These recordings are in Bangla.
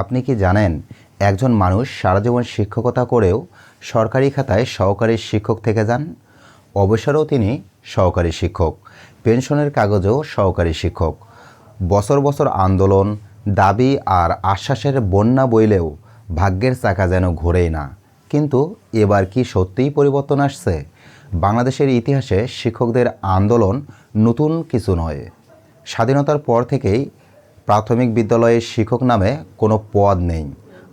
আপনি কি জানেন, একজন মানুষ সারা জীবন শিক্ষকতা করেও সরকারি খাতায় সহকারী শিক্ষক থেকে যান? অবসরেও তিনি সহকারী শিক্ষক, পেনশনের কাগজেও সহকারী শিক্ষক। বছর বছর আন্দোলন, দাবি আর আশ্বাসের বন্যা বইলেও ভাগ্যের চাকা যেন ঘোরেই না। কিন্তু এবার কি সত্যিই পরিবর্তন আসছে? বাংলাদেশের ইতিহাসে শিক্ষকদের আন্দোলন নতুন কিছু নয়। স্বাধীনতার পর থেকেই প্রাথমিক বিদ্যালয়ে শিক্ষক নামে কোনো পদ নেই।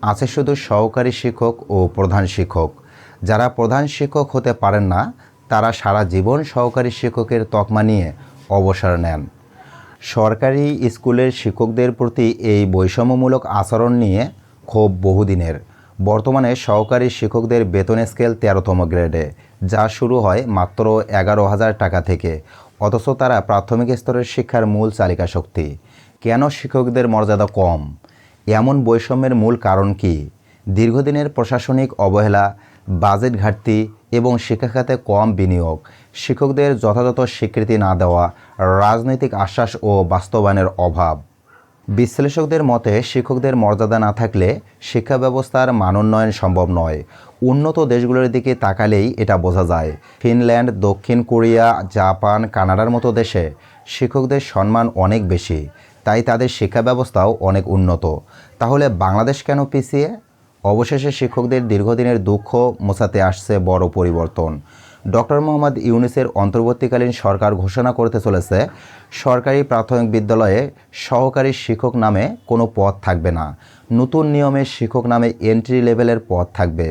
আছে শুধু সহকারী শিক্ষক ও প্রধান শিক্ষক। যারা প্রধান শিক্ষক হতে পারেন না, তারা সারা জীবন সহকারী শিক্ষকের তকমা নিয়ে অবসর নেন। সরকারি স্কুলের শিক্ষকদের প্রতি এই বৈষম্যমূলক আচরণ নিয়ে ক্ষোভ বহুদিনের। বর্তমানে সহকারী শিক্ষকদের বেতন স্কেল তেরোতম গ্রেডে, যা শুরু হয় মাত্র এগারো হাজার টাকা থেকে। অথচ তারা প্রাথমিক স্তরের শিক্ষার মূল চালিকা শক্তি কেন শিক্ষকদের মর্যাদা কম? এমন বৈষম্যের মূল কারণ কি? দীর্ঘদিনের প্রশাসনিক অবহেলা, বাজেট ঘাটতি এবং শিক্ষাখাতে কম বিনিয়োগ, শিক্ষকদের যথাযথ স্বীকৃতি না দেওয়া, রাজনৈতিক আশ্বাস ও বাস্তবায়নের অভাব। বিশ্লেষকদের মতে, শিক্ষকদের মর্যাদা না থাকলে শিক্ষা ব্যবস্থার মানোন্নয়ন সম্ভব নয়। উন্নত দেশগুলোর দিকে তাকালেই এটা বোঝা যায়। ফিনল্যান্ড, দক্ষিণ কোরিয়া, জাপান, কানাডার মতো দেশে শিক্ষকদের সম্মান অনেক বেশি। তাই তাদের শিক্ষা ব্যবস্থাও অনেক উন্নত। তাহলে বাংলাদেশ কেন পিছিয়ে? অবশেষে শিক্ষকদের দীর্ঘদিনের দুঃখ মোছাতে আসছে বড় পরিবর্তন। ডক্টর মোহাম্মদ ইউনুসের অন্তর্বর্তীকালীন সরকার ঘোষণা করতে চলেছে, সরকারি প্রাথমিক বিদ্যালয়ে সহকারী শিক্ষক নামে কোনো পদ থাকবে না। নতুন নিয়মে শিক্ষক নামে এন্ট্রি লেভেলের পদ থাকবে।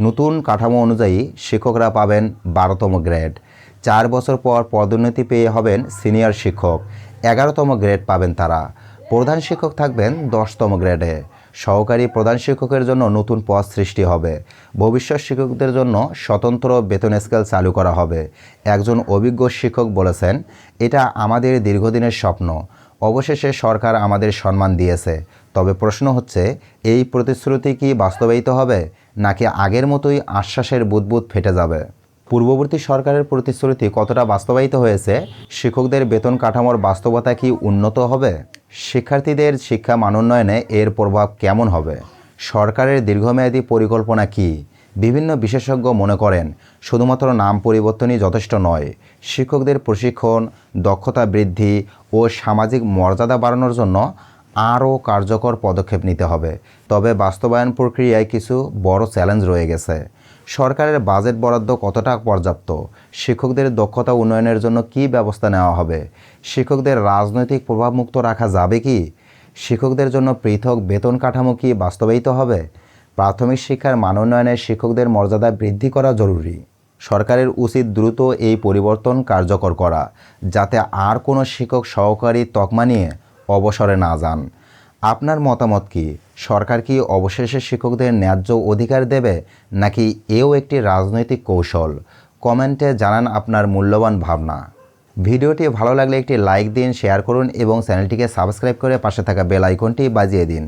নতুন কাঠামো অনুযায়ী শিক্ষকরা পাবেন বারোতম গ্রেড চার বছর পর পদোন্নতি পেয়ে হবেন সিনিয়র শিক্ষক। এগারোতম গ্রেড পাবেন তারা। প্রধান শিক্ষক থাকবেন দশতম গ্রেডে। সহকারী প্রধান শিক্ষকের জন্য নতুন পদ সৃষ্টি হবে। ভবিষ্যৎ শিক্ষকদের জন্য স্বতন্ত্র বেতন স্কেল চালু করা হবে। একজন অভিজ্ঞ শিক্ষক বলেছেন, এটা আমাদের দীর্ঘদিনের স্বপ্ন। অবশেষে সরকার আমাদের সম্মান দিয়েছে। তবে প্রশ্ন হচ্ছে, এই প্রতিশ্রুতি কি বাস্তবায়িত হবে, নাকি আগের মতোই আশ্বাসের বুদবুদ ফেটে যাবে? পূর্ববর্তী সরকারের প্রতিশ্রুতি কতটা বাস্তবায়িত হয়েছে? শিক্ষকদের বেতন কাঠামোর বাস্তবতা কি উন্নত হবে? শিক্ষার্থীদের শিক্ষা মানোন্নয়নে এর প্রভাব কেমন হবে? সরকারের দীর্ঘমেয়াদী পরিকল্পনা কি? বিভিন্ন বিশেষজ্ঞ মনে করেন, শুধুমাত্র নাম পরিবর্তনই যথেষ্ট নয়। শিক্ষকদের প্রশিক্ষণ, দক্ষতা বৃদ্ধি ও সামাজিক মর্যাদা বাড়ানোর জন্য আরও কার্যকর পদক্ষেপ নিতে হবে। তবে বাস্তবায়ন প্রক্রিয়ায় কিছু বড় চ্যালেঞ্জ রয়ে গেছে। সরকারের বাজেট বরাদ্দ কতটা পর্যাপ্ত? শিক্ষকদের দক্ষতা উন্নয়নের জন্য কী ব্যবস্থা নেওয়া হবে? শিক্ষকদের রাজনৈতিক প্রভাবমুক্ত রাখা যাবে কি? শিক্ষকদের জন্য পৃথক বেতন কাঠামো কি বাস্তবায়িত হবে? প্রাথমিক শিক্ষার মানোন্নয়নে শিক্ষকদের মর্যাদা বৃদ্ধি করা জরুরি। সরকারের উচিত দ্রুত এই পরিবর্তন কার্যকর করা, যাতে আর কোনো শিক্ষক সহকারী তকমা নিয়ে অবসরে না যান। আপনার মতামত কি? সরকার কি অবশেষে শিক্ষকদের ন্যায্য অধিকার দেবে, নাকি এও একটি রাজনৈতিক কৌশল? কমেন্টে জানান আপনার মূল্যবান ভাবনা। ভিডিওটি ভালো লাগলে একটি লাইক দিন, শেয়ার করুন এবং চ্যানেলটিকে সাবস্ক্রাইব করে পাশে থাকা বেল আইকনটি বাজিয়ে দিন।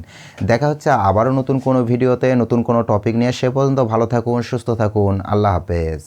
দেখা হচ্ছে আবারও নতুন কোনো ভিডিওতে, নতুন কোনো টপিক নিয়ে, সে পর্যন্ত ভালো থাকুন, সুস্থ থাকুন, আল্লাহ হাফেজ।